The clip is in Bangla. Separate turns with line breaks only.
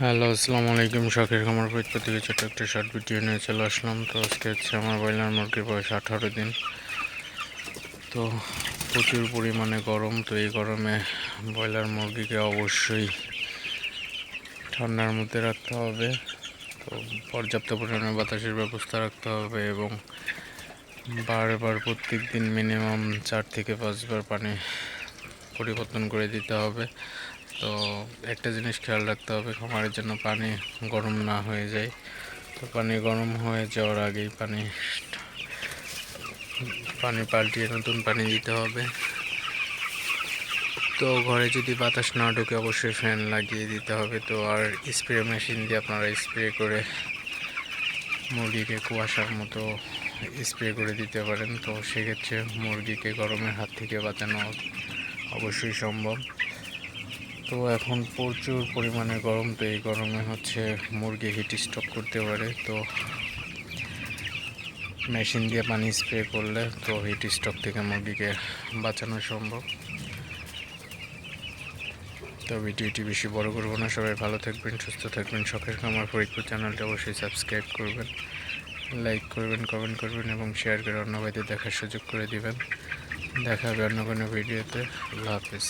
হ্যালো, আসসালামু আলাইকুম। শখের খামার ফরিদপুর থেকে ছোট একটা শর্ট ভিডিও নিয়ে চলে আসলাম। তো আজকে হচ্ছে আমার ব্রয়লার মুরগির বয়স আঠারো দিন। তো প্রচুর পরিমাণে গরম। তো এই গরমে ব্রয়লার মুরগিকে অবশ্যই ঠান্ডার মধ্যে রাখতে হবে। তো পর্যাপ্ত পরিমাণে বাতাসের ব্যবস্থা রাখতে হবে এবং বারবার প্রত্যেক দিন মিনিমাম চার থেকে পাঁচবার পানি পরিবর্তন করে দিতে হবে। তো একটা জিনিস খেয়াল রাখতে হবে, খামারের জন্য পানি গরম না হয়ে যায়। তো পানি গরম হয়ে যাওয়ার আগেই পানি পানি পাল্টিয়ে নতুন পানি দিতে হবে। তো ঘরে যদি বাতাস না ঢোকে অবশ্যই ফ্যান লাগিয়ে দিতে হবে। তো আর স্প্রে মেশিন দিয়ে আপনারা স্প্রে করে মুরগিকে কুয়াশার মতো স্প্রে করে দিতে পারেন। তো সেক্ষেত্রে মুরগিকে গরমের হাত থেকে বাঁচানো অবশ্যই সম্ভব। তো এখন প্রচুর পরিমাণে গরম তো এই গরমে হচ্ছে মুরগি হিট স্টক করতে পারে। তো মেশিন দিয়ে পানি স্প্রে করলে তো হিট স্টক থেকে মুরগিকে বাঁচানো সম্ভব। তো ভিডিওটি বেশি বড় করব না। সবাই ভালো থাকবেন, সুস্থ থাকবেন। শখের খামার ফরিদপুর চ্যানেলটা অবশ্যই সাবস্ক্রাইব করবেন লাইক করবেন কমেন্ট করবেন এবং শেয়ার করে অন্য ভাইদের দেখার সুযোগ করে দিবেন। দেখা হবে অন্য কোনো ভিডিওতে আল্লাহ হাফিজ।